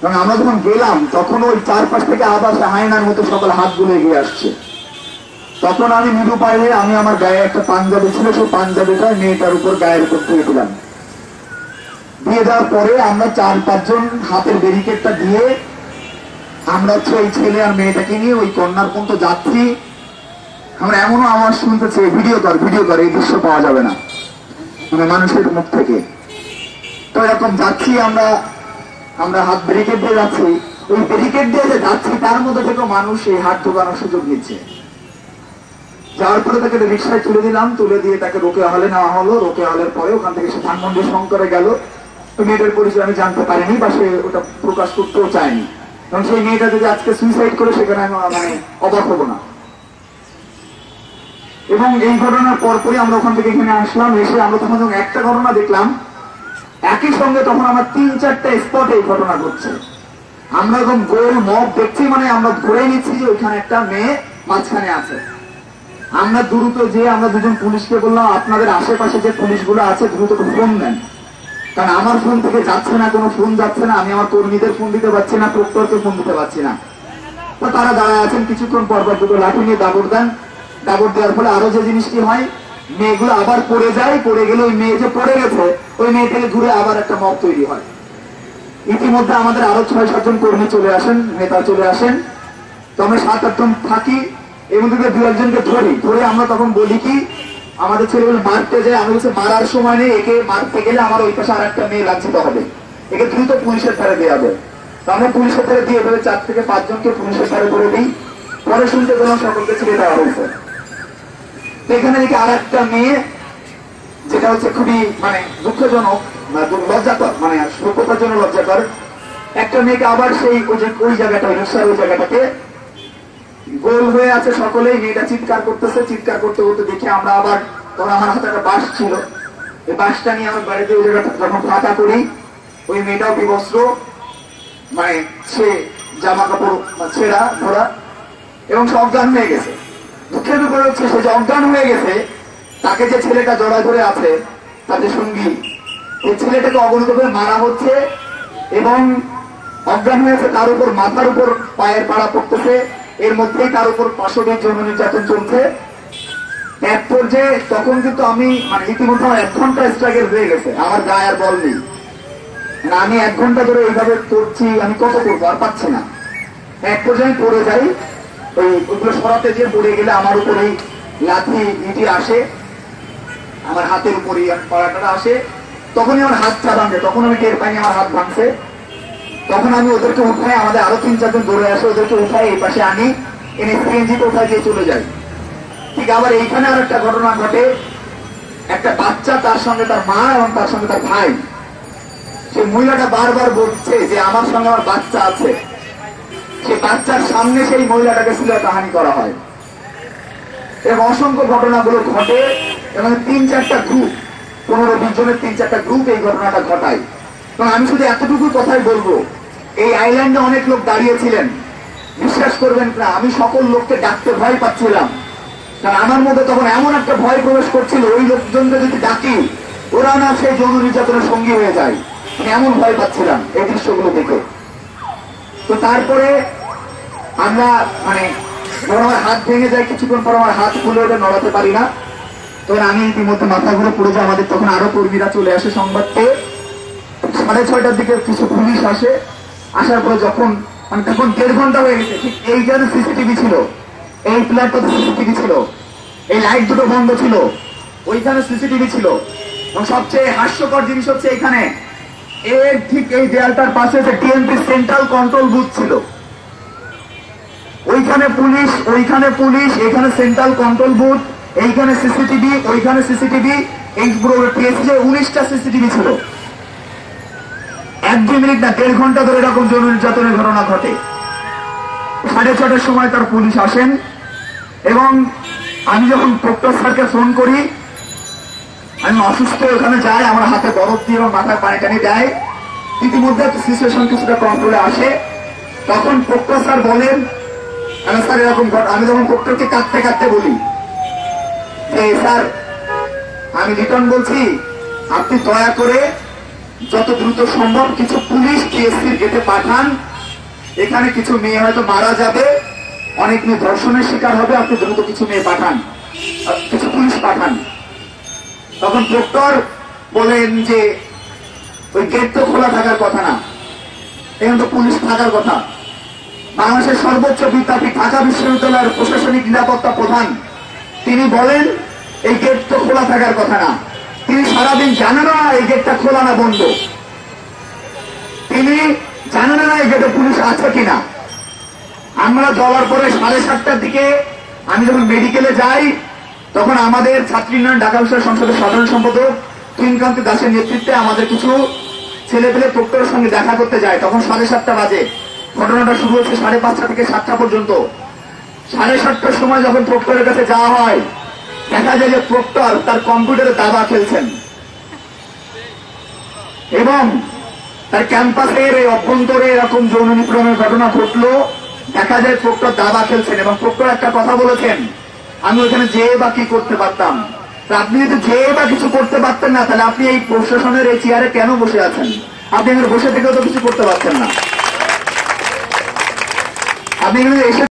এবং আমরা যখন গেলাম, তখন ওই চারপাশ থেকে আবার মতো সকল এগিয়ে আসছে। তখন আমি আমি আমার গায়ে একটা পাঞ্জাবি ছিল, সেই পাঞ্জাবিটা মেয়েটার উপর গায়ের উপর দিয়ে দিয়ে পরে আমরা চার পাঁচজন হাতের ব্যারিকেডটা দিয়ে আমরা হচ্ছে ওই ছেলে আর মেয়েটাকে নিয়ে ওই কন্যার পর্যন্ত যাচ্ছি আমরা এমনও আওয়াজ শুনতেছি, ভিডিও কর ভিডিও কর, এই দৃশ্য পাওয়া যাবে না। মানে মানুষের মুখ থেকে। তো এরকম যাচ্ছি আমরা আমরা হাত ব্যারিকেড দিয়ে যাচ্ছি। ওই ব্যারিকেড দিয়ে যে যাচ্ছি, তার মধ্যে থেকে মানুষ এই হাত ঢোকানোর সুযোগ নিচ্ছে। যাওয়ার পরে তাকে রিক্সায় তুলে দিলাম, তুলে দিয়ে তাকে রোকে হলে নেওয়া হলো। রোকে হলের পরে ওখান থেকে সে ধানমন্ডি শঙ্করে গেল। তো মেয়েটার পরিচয় আমি জানতে পারিনি বা সে ওটা প্রকাশ করতেও চায়নি। কারণ সেই মেয়েটা যদি আজকে সুইসাইড করে, সেখানে আমি মানে অবাক হব না। এবং এই ঘটনার পরপরই আমরা ওখান থেকে এখানে আসলাম, এসে আমরা তখন একটা ঘটনা দেখলাম একই সঙ্গে তখন আমার তিন চারটা স্পটে এই ঘটনা ঘটছে। আমরা যখন গোল মগ দেখছি মানে আমরা ধরে নিচ্ছি যে ওইখানে একটা মেয়ে মাঝখানে আছে। আমরা দ্রুত যে আমরা দুজন পুলিশকে বললাম, আপনাদের আশেপাশে যে পুলিশগুলো আছে, দ্রুত ফোন দেন। কারণ আমার ফোন থেকে যাচ্ছে না, কোনো ফোন যাচ্ছে না, আমি আমার কর্মীদের ফোন দিতে পারছি না প্রক্টরকে ফোন দিতে পারছি না। তো তারা দাঁড়ায় আছেন, কিছুক্ষণ পর পর দুটো লাঠি নিয়ে দাবড় দেন। দাবড় দেওয়ার ফলে আরও যে জিনিসটি হয় মেয়েগুলো আবার পড়ে যায়, পড়ে গেলে ওই মেয়ে যে পড়ে গেছে, ওই মেয়ে থেকে ঘুরে আবার একটা মগ তৈরি হয়। ইতিমধ্যে আমাদের আরও ছয়, সাতজন কর্মী চলে আসেন, নেতা চলে আসেন। তো আমরা সাত, আটজন থাকি, এর মধ্যে দু একজনকে ধরি। ধরে আমরা তখন বলি কি, আমাদের ছেলেগুলো মারতে যায়, আমি বলছি, মারার সময় নেই, একে মারতে গেলে আমার ওই পাশে আর একটা মেয়ে লাঞ্ছিত হবে। একে দ্রুত পুলিশের ধারে দেওয়া হবে তো আমরা পুলিশের ধারে দিয়ে এভাবে চার থেকে পাঁচজনকে পুলিশের ধারে করে দিই। পরে শুনতে পেলাম সকলকে ছেড়ে দেওয়া হয়েছে। তো এখানে দেখি আর একটা মেয়ে, যেটা হচ্ছে খুবই মানে দুঃখজনক লজ্জাকর মানে সভ্যতার জন্য লজ্জাকর। একটা মেয়েকে আবার সেই ওই যে, ওই জায়গাটা, ওই ওই জায়গাটাতে গোল হয়ে আছে সকলেই। মেয়েটা চিৎকার করতেছে, চিৎকার করতে করতে দেখি আমরা আবার তখন আমার হাতে একটা বাস ছিল। এই বাসটা নিয়ে আমার বাড়িতে ওই জায়গাটা যখন ফাঁকা করি, ওই মেয়েটাও বিবস্ত্র মানে সে জামা কাপড় ছেঁড়া, ধরা, এবং সে অজ্ঞান হয়ে গেছে। দুঃখের ব্যাপার হচ্ছে সে যে অজ্ঞান হয়ে গেছে, তাকে যে ছেলেটা জড়া ধরে আছে, তার যে সঙ্গী, এই ছেলেটাকে অবনত করে মারা হচ্ছে এবং অজ্ঞান হয়েছে তার উপর, মাথার উপর, পায়ের পাড়া পড়তেছে, এর মধ্যেই তার উপর পাশবিক যৌন নির্যাতন চলছে। এক পর্যায়ে তখন কিন্তু আমি মানে ইতিমধ্যে আমার এক ঘণ্টা স্ট্রাগেল হয়ে গেছে, আমার গায়ে আর বল নেই। মানে আমি এক ঘণ্টা ধরে এইভাবে করছি আমি কত করব আর পাচ্ছি না। এক পর্যায়ে পড়ে যাই ওই ওইগুলো সরাতে যেয়ে পড়ে গেলে আমার উপরেই লাঠি ইটি আসে, আমার হাতের উপরেই পাড়াটা আসে। তখনই আমার হাত চা ভাঙছে তখন আমি টের পাইনি আমার হাত ভাঙছে। তখন আমি ওদেরকে উঠাই, আমাদের আরও তিন চারজন দৌড়ে আসে, ওদেরকে উঠাই, এই পাশে আনি, এনে সিএনজিতে উঠাই দিয়ে চলে যাই। ঠিক আবার এইখানে আর একটা ঘটনা ঘটে। একটা বাচ্চা তার সঙ্গে তার মা এবং তার সঙ্গে তার ভাই। সে মহিলাটা বারবার বলছে যে, আমার সঙ্গে আমার বাচ্চা আছে। সে বাচ্চার সামনে সেই মহিলাটাকে ছিল কাহানি করা হয়। এবং অসংখ্য ঘটনাগুলো ঘটে, এবং তিন চারটা গ্রুপ পনেরো, বিশ জনের তিন চারটা গ্রুপ এই ঘটনাটা ঘটায়। এবং আমি শুধু এতটুকু কথাই বলব, এই আইল্যান্ডে অনেক লোক দাঁড়িয়েছিলেন। বিশ্বাস করবেন না, আমি সকল লোককে ডাকতে ভয় পাচ্ছিলাম। কারণ আমার মধ্যে তখন এমন একটা ভয় প্রবেশ করছিল, ওই লোকজনকে যদি ডাকি, ওরা না সেই যৌন নির্যাতনের সঙ্গী হয়ে যায়। আমি এমন ভয় পাচ্ছিলাম এই দৃশ্যগুলো দেখে। তো তারপরে আমরা মানে আমার হাত ভেঙে যায়, কিছুক্ষণ পর আমার হাত খুলে ওটা নড়াতে পারি না। তখন আমি ইতিমধ্যে মাথা ঘুরে পড়ে যাই আমাদের তখন আরও কর্মীরা চলে আসে সংবাদ পেয়ে। সাড়ে ছয়টার দিকে কিছু পুলিশ আসে। আসার পরে যখন মানে তখন দেড় ঘণ্টা হয়ে গেছে, ঠিক এই এইখানে সিসিটিভি ছিল, এই প্ল্যাটটাতে সিসিটিভি ছিল, এই লাইট দুটো বন্ধ ছিল, ওইখানে সিসিটিভি ছিল। এবং সবচেয়ে হাস্যকর জিনিস হচ্ছে এখানে এর ঠিক এই দেয়ালটার পাশে যে টিএমপি সেন্ট্রাল কন্ট্রোল বুথ ছিল। ওইখানে পুলিশ ওইখানে পুলিশ, এখানে সেন্ট্রাল কন্ট্রোল বুথ, এইখানে সিসিটিভি, ওইখানে সিসিটিভি, এই পুরো টিএসসি উনিশটা সিসিটিভি ছিল। এক দুই মিনিট না, দেড় ঘণ্টা ধরে এরকম যৌন নির্যাতনের ঘটনা ঘটে। সাড়ে ছটার সময় তার পুলিশ আসেন এবং আমি যখন প্রক্টর স্যারকে ফোন করি আমি অসুস্থ, ওখানে যাই, আমার হাতে বরফ দিয়ে এবং মাথায় পানি টানি দেয়। ইতিমধ্যে সিচুয়েশন কিছুটা কন্ট্রোলে আসে। তখন প্রক্টর স্যার বলেন, আমি স্যার এরকম আমি যখন প্রক্টরকে কাঁদতে কাঁদতে বলি, যে, স্যার, আমি রিটার্ন বলছি, আপনি দয়া করে যত দ্রুত সম্ভব কিছু পুলিশ টিএসসির গেটে পাঠান। এখানে কিছু মেয়ে হয়তো মারা যাবে, অনেক মেয়ে ধর্ষণের শিকার হবে, আপনি দ্রুত কিছু মেয়ে পাঠান কিছু পুলিশ পাঠান। তখন প্রক্টর বলেন যে, ওই গেট তো খোলা থাকার কথা না। এখানে তো পুলিশ থাকার কথা। বাংলাদেশের সর্বোচ্চ বিদ্যাপীঠ, ঢাকা বিশ্ববিদ্যালয়ের প্রশাসনিক নিরাপত্তা প্রধান। তিনি বলেন, এই গেট তো খোলা থাকার কথা না। তিনি সারাদিন জানেন না এই গেটটা খোলা না বন্ধ। তিনি জানেন না এই গেটে পুলিশ আছে কিনা। আমরা যাওয়ার পরে সাড়ে সাতটার দিকে আমি যখন মেডিকেলে যাই তখন আমাদের ছাত্রী উন্নয়ন ঢাকা বিশ্ববিদ্যালয় সংসদের সাধারণ সম্পাদক তুইনকান্তি দাসের নেতৃত্বে আমাদের কিছু ছেলে পেলে প্রক্টরের সঙ্গে দেখা করতে যায়। তখন সাড়ে সাতটা বাজে। ঘটনাটা শুরু হচ্ছে সাড়ে পাঁচটা থেকে সাতটা পর্যন্ত। সাড়ে সাতটার সময় যখন প্রক্টরের কাছে যাওয়া হয়, দেখা যায় যে প্রক্টর তার কম্পিউটারে দাবা খেলছেন। এবং তার ক্যাম্পাসের এই অভ্যন্তরে এরকম যৌন নিপীড়নের ঘটনা ঘটলো। দেখা যায় প্রক্টর দাবা খেলছেন এবং প্রক্টর একটা কথা বলেছেন আমি ওখানে যেয়ে বা কি করতে পারতাম। আপনি যদি যেয়ে বা কিছু করতে পারতেন না, তাহলে আপনি এই প্রশাসনের এই চেয়ারে কেন বসে আছেন? আপনি এখানে বসে থেকেও তো কিছু করতে পারতেন না। আপনি এখানে এসে